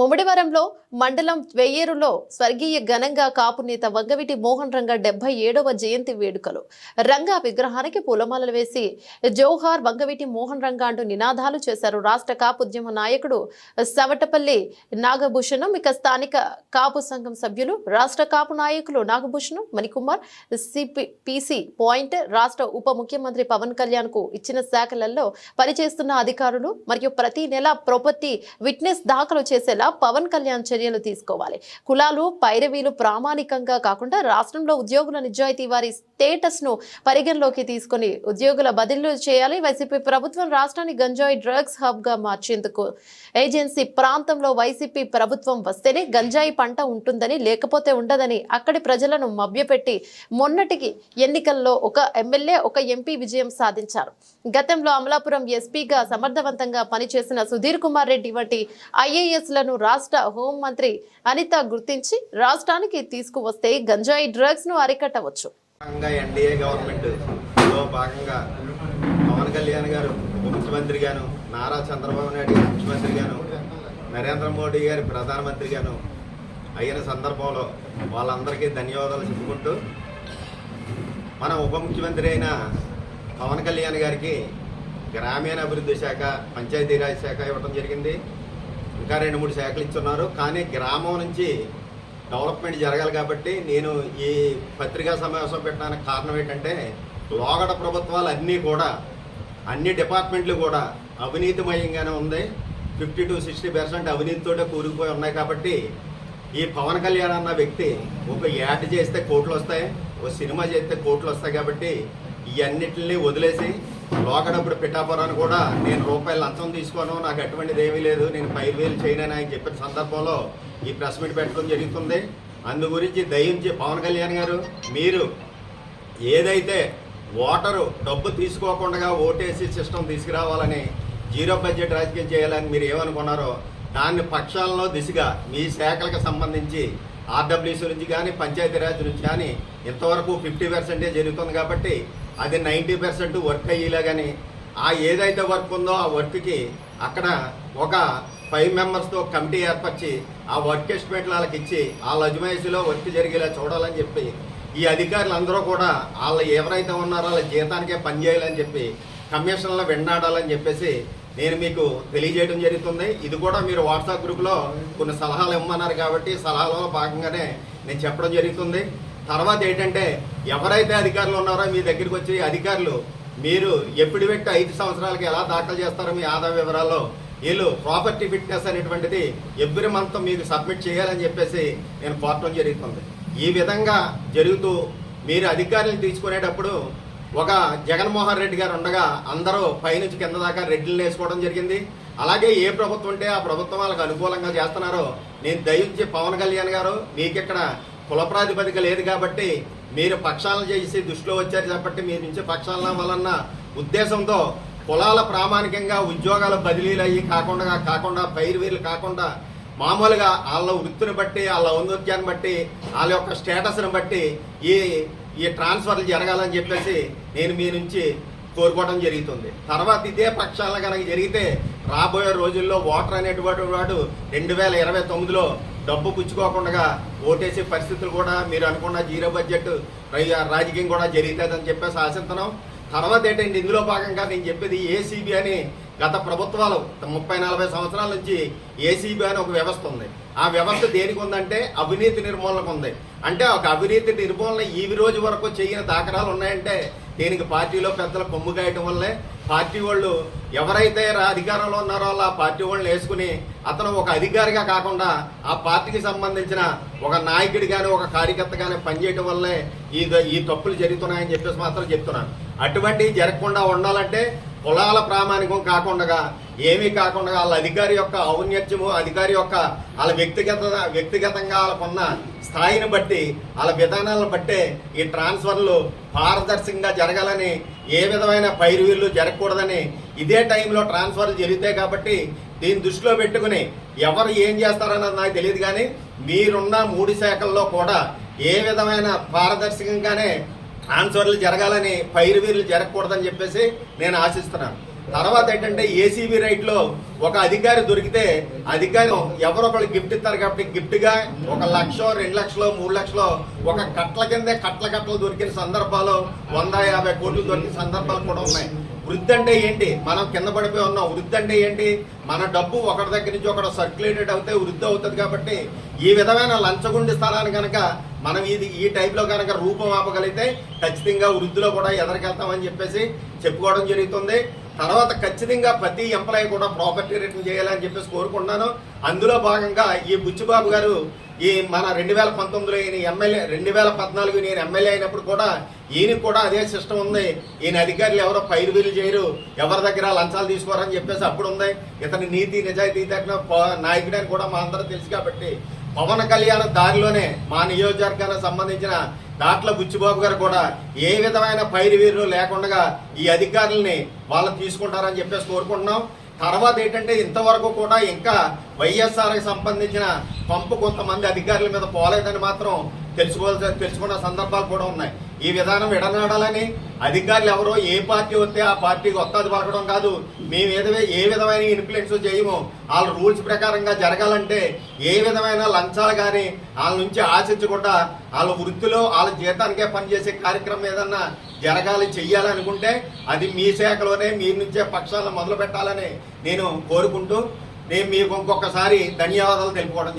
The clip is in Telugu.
ముమ్మిడివరంలో మండలం వెయ్యేరులో స్వర్గీయ ఘనంగా కాపు నేత వంగవీటి మోహన్ రంగ డెబ్బై ఏడవ జయంతి వేడుకలు. రంగా విగ్రహానికి పూలమాలలు వేసి జోహార్ వంగవీటి మోహన్ రంగ అంటూ నినాదాలు చేశారు రాష్ట్ర కాపు ఉద్యమ నాయకుడు సవటపల్లి నాగభూషణం. ఇక స్థానిక కాపు సంఘం సభ్యులు రాష్ట్ర కాపు నాయకులు నాగభూషణం మణికుమార్ సిపి పాయింట్ రాష్ట్ర ఉప ముఖ్యమంత్రి పవన్ కళ్యాణ్కు ఇచ్చిన శాఖలలో పనిచేస్తున్న అధికారులు మరియు ప్రతి నెల ప్రాపర్టీ విట్నెస్ దాఖలు చేసేలా పవన్ కళ్యాణ్ చర్యలు తీసుకోవాలి. కులాలు పైరవీలు ప్రామాణికంగా కాకుండా రాష్ట్రంలో ఉద్యోగుల నిజాయితీ వారి స్టేటస్ను పరిగణలోకి తీసుకొని ఉద్యోగుల బదిలీలు చేయాలి. వైసీపీ ప్రభుత్వం రాష్ట్రాన్ని గంజాయి డ్రగ్స్ హబ్గా మార్చేందుకు ఏజెన్సీ ప్రాంతంలో వైసీపీ ప్రభుత్వం వస్తేనే గంజాయి పంట ఉంటుందని లేకపోతే ఉండదని అక్కడి ప్రజలను మభ్యపెట్టి మొన్నటికి ఎన్నికల్లో ఒక ఎమ్మెల్యే ఒక ఎంపీ విజయం సాధించారు. గతంలో అమలాపురం ఎస్పీగా సమర్థవంతంగా పనిచేసిన సుధీర్ కుమార్ రెడ్డి వంటి ఐఏఎస్లను రాష్ట్ర హోంమంత్రి అనిత గుర్తించి రాష్ట్రానికి తీసుకువస్తే గంజాయి డ్రగ్స్ను అరికట్టవచ్చు. ఎన్డీఏ గవర్నమెంట్లో భాగంగా పవన్ కళ్యాణ్ గారు ఉప ముఖ్యమంత్రి గాను నారా చంద్రబాబు నాయుడు గారు ముఖ్యమంత్రి గాను నరేంద్ర మోడీ గారి ప్రధానమంత్రి గాను అయిన సందర్భంలో వాళ్ళందరికీ ధన్యవాదాలు చెప్పుకుంటూ మన ఉప ముఖ్యమంత్రి అయిన పవన్ కళ్యాణ్ గారికి గ్రామీణ అభివృద్ధి శాఖ పంచాయతీరాజ్ శాఖ ఇవ్వడం జరిగింది. ఇంకా రెండు మూడు శాఖలు ఇచ్చున్నారు. కానీ గ్రామం నుంచి డెవలప్మెంట్ జరగాలి కాబట్టి నేను ఈ పత్రికా సమావేశం పెట్టడానికి కారణం ఏంటంటే లోగడ ప్రభుత్వాలు అన్నీ కూడా అన్ని డిపార్ట్మెంట్లు కూడా అవినీతిమయంగానే ఉంది. ఫిఫ్టీ టు సిక్స్టీ పర్సెంట్ అవినీతితోటే కూరుకుపోయి ఉన్నాయి కాబట్టి ఈ పవన్ కళ్యాణ్ అన్న వ్యక్తి ఒక యాడ్ చేస్తే కోట్లు వస్తాయి ఒక సినిమా చేస్తే కోట్లు వస్తాయి కాబట్టి ఇవన్నిటిని వదిలేసి లోకడప్పుడు పిఠాపురాన్ని కూడా నేను రూపాయలు లంచం తీసుకోను నాకు అటువంటిది ఏమీ లేదు నేను పైరు వేలు చేయనని ఆయన చెప్పిన సందర్భంలో ఈ ప్రెస్ మీట్ పెట్టడం జరుగుతుంది. అందు గురించి దయించి పవన్ కళ్యాణ్ గారు మీరు ఏదైతే ఓటరు డబ్బు తీసుకోకుండా ఓటేసి సిస్టమ్ తీసుకురావాలని జీరో బడ్జెట్ రాజకీయం చేయాలని మీరు ఏమనుకున్నారో దాన్ని పక్షాలలో దిశగా మీ శాఖలకు సంబంధించి ఆర్డబ్ల్యూసీ నుంచి కానీ పంచాయతీరాజ్ నుంచి కానీ ఇంతవరకు ఫిఫ్టీ పర్సెంటే జరుగుతుంది కాబట్టి అది నైంటీ పర్సెంట్ వర్క్ అయ్యేలా కానీ ఆ ఏదైతే వర్క్ ఉందో ఆ వర్క్కి అక్కడ ఒక ఫైవ్ మెంబర్స్తో కమిటీ ఏర్పరిచి ఆ వర్క్ ఎస్టిమేట్లు వాళ్ళకి ఇచ్చి వాళ్ళ అజమాయిషీలో వర్క్ జరిగేలా చూడాలని చెప్పి ఈ అధికారులు అందరూ కూడా వాళ్ళు ఎవరైతే ఉన్నారో వాళ్ళ జీతానికే పనిచేయాలని చెప్పి కమిషన్లో వెన్నాడాలని చెప్పేసి నేను మీకు తెలియజేయడం జరుగుతుంది. ఇది కూడా మీరు వాట్సాప్ గ్రూప్లో కొన్ని సలహాలు ఇమ్మన్నారు కాబట్టి సలహాలలో భాగంగానే నేను చెప్పడం జరుగుతుంది. తర్వాత ఏంటంటే ఎవరైతే అధికారులు ఉన్నారో మీ దగ్గరికి వచ్చి అధికారులు మీరు ఎప్పుడు పెట్టి ఐదు సంవత్సరాలకి ఎలా దాఖలు చేస్తారో మీ ఆదాయ వివరాల్లో వీళ్ళు ప్రాపర్టీ ఫిట్నెస్ అనేటువంటిది ఎవ్రీ మంత్ మీకు సబ్మిట్ చేయాలని చెప్పేసి నేను కోరటం జరుగుతుంది. ఈ విధంగా జరుగుతూ మీరు అధికారులను తీసుకునేటప్పుడు ఒక జగన్మోహన్ రెడ్డి గారు ఉండగా అందరూ పైనుంచి కింద దాకా రెడ్డిలు వేసుకోవడం జరిగింది. అలాగే ఏ ప్రభుత్వం ఉంటే ఆ ప్రభుత్వం వాళ్ళకి అనుకూలంగా చేస్తున్నారో నేను దయించి పవన్ కళ్యాణ్ గారు మీకు ఇక్కడ కుల ప్రాతిపదిక లేదు కాబట్టి మీరు పక్షాలను చేసి దృష్టిలో వచ్చారు కాబట్టి మీ నుంచి పక్షాలను వలన ఉద్దేశంతో కులాల ప్రామాణికంగా ఉద్యోగాల బదిలీలు అయ్యి కాకుండా కాకుండా పైరువీలు కాకుండా మామూలుగా వాళ్ళ వృత్తిని బట్టి వాళ్ళ ఔన్నత్యాన్ని బట్టి వాళ్ళ యొక్క స్టేటస్ని బట్టి ఈ ఈ ట్రాన్స్ఫర్లు జరగాలని చెప్పేసి నేను మీ నుంచి కోరుకోవడం జరుగుతుంది. తర్వాత ఇదే పక్షాలను కనుక జరిగితే రాబోయే రోజుల్లో ఓటర్ అనేటువంటి వాడు రెండు వేల ఇరవై తొమ్మిదిలో డబ్బు పుచ్చుకోకుండా ఓటేసే పరిస్థితులు కూడా మీరు అనుకున్న జీరో బడ్జెట్ రాజకీయం కూడా జరుగుతుందని చెప్పేసి ఆశిస్తున్నాం. తర్వాత ఏంటంటే ఇందులో భాగంగా నేను చెప్పేది ఏసీబీ అని గత ప్రభుత్వాలు ముప్పై నలభై సంవత్సరాల నుంచి ఏసీబీ అని ఒక వ్యవస్థ ఉంది. ఆ వ్యవస్థ దేనికి ఉందంటే అవినీతి నిర్మూలనకు ఉంది. అంటే ఒక అవినీతి నిర్మూలన ఈ రోజు వరకు చేయని దాఖలాలు ఉన్నాయంటే దీనికి పార్టీలో పెద్దల కొమ్ము గాయటం వల్లే పార్టీ వాళ్ళు ఎవరైతే రా- అధికారంలో ఉన్నారో ఆ పార్టీ వాళ్ళని వేసుకుని అతను ఒక అధికారిగా కాకుండా ఆ పార్టీకి సంబంధించిన ఒక నాయకుడి కానీ ఒక కార్యకర్త కానీ పనిచేయటం వల్లే ఈ ఈ తప్పులు జరుగుతున్నాయని చెప్పేసి మాత్రం చెప్తున్నాను. అటువంటివి జరగకుండా ఉండాలంటే కులాల ప్రామాణికం కాకుండా ఏమీ కాకుండా వాళ్ళ అధికారి యొక్క ఔన్నత్యము అధికారి యొక్క వాళ్ళ వ్యక్తిగత వ్యక్తిగతంగా వాళ్ళకున్న స్థాయిని బట్టి వాళ్ళ విధానాలను బట్టే ఈ ట్రాన్స్ఫర్లు పారదర్శకంగా జరగాలని ఏ విధమైన పైరువీళ్ళు జరగకూడదని ఇదే టైంలో ట్రాన్స్ఫర్లు జరుగుతాయి కాబట్టి దీన్ని దృష్టిలో పెట్టుకుని ఎవరు ఏం చేస్తారన్నది నాకు తెలియదు కానీ మీరున్న మూడు శాఖల్లో కూడా ఏ విధమైన పారదర్శకంగానే ట్రాన్స్ఫర్లు జరగాలని పైరువీర్లు జరగకూడదని చెప్పేసి నేను ఆశిస్తున్నాను. తర్వాత ఏంటంటే ఏసీబీ రైట్లో ఒక అధికారి దొరికితే అధికారి ఎవరో ఒకళ్ళు గిఫ్ట్ ఇస్తారు కాబట్టి గిఫ్ట్గా ఒక లక్ష రెండు లక్షలు మూడు లక్షలు ఒక కట్ల కిందే కట్ల కట్టలు దొరికిన సందర్భాలు వంద యాభై కోట్లు దొరికిన సందర్భాలు కూడా ఉన్నాయి. వృద్ధి అంటే ఏంటి? మనం కింద పడిపోయి ఉన్నాం. వృద్ధి అంటే ఏంటి? మన డబ్బు ఒకటి దగ్గర నుంచి ఒకటి సర్క్యులేటెడ్ అవుతే వృద్ధి అవుతుంది కాబట్టి ఈ విధమైన లంచగుండి స్థలాన్ని కనుక మనం ఇది ఈ టైప్లో కనుక రూపం ఆపగలిగితే ఖచ్చితంగా వృద్ధిలో కూడా ఎదరికెళ్తామని చెప్పేసి చెప్పుకోవడం జరుగుతుంది. తర్వాత ఖచ్చితంగా ప్రతి ఎంప్లాయీ కూడా ప్రాపర్టీ రిటర్న్ చేయాలని చెప్పేసి కోరుకుంటున్నాను. అందులో భాగంగా ఈ బుచ్చిబాబు గారు ఈ మన రెండు వేల పంతొమ్మిదిలో ఈయన ఎమ్మెల్యే రెండు వేల పద్నాలుగు నేను ఎమ్మెల్యే అయినప్పుడు కూడా ఈయనకు కూడా అదే సిస్టమ్ ఉంది. ఈయన అధికారులు ఎవరో పైరు వీలు చేయరు ఎవరి దగ్గర లంచాలు తీసుకోరని చెప్పేసి అప్పుడు ఉంది. ఇతని నీతి నిజాయితీ తగిన ప- నాయకుడని కూడా మా అందరూ తెలుసు కాబట్టి పవన్ కళ్యాణ్ దారిలోనే మా నియోజకవర్గానికి సంబంధించిన దాట్ల బుచ్చిబాబు గారు కూడా ఏ విధమైన పైరు వీరు లేకుండా ఈ అధికారుల్ని వాళ్ళు తీసుకుంటారని చెప్పేసి కోరుకుంటున్నాం. తర్వాత ఏంటంటే ఇంతవరకు కూడా ఇంకా వైఎస్ఆర్కి సంబంధించిన పంపు కొంతమంది అధికారుల మీద పోలేదని మాత్రం తెలుసుకోవాల్సి తెలుసుకున్న సందర్భాలు కూడా ఉన్నాయి. ఈ విధానం విడనాడాలని అధికారులు ఎవరో ఏ పార్టీ వస్తే ఆ పార్టీకి ఒత్తాది పలకడం కాదు. మేము ఏదైనా ఏ విధమైన ఇన్ఫ్లుయెన్స్ చేయము. వాళ్ళ రూల్స్ ప్రకారంగా జరగాలంటే ఏ విధమైన లంచాలు కానీ వాళ్ళ నుంచి ఆశించకుండా వాళ్ళ వృత్తిలో వాళ్ళ జీతానికే పనిచేసే కార్యక్రమం ఏదన్నా జరగాలి చెయ్యాలనుకుంటే అది మీ శాఖలోనే మీ నుంచే పక్షాలను మొదలు పెట్టాలని నేను కోరుకుంటూ నేను మీకు ఇంకొకసారి ధన్యవాదాలు తెలుపుకోవడం జరిగింది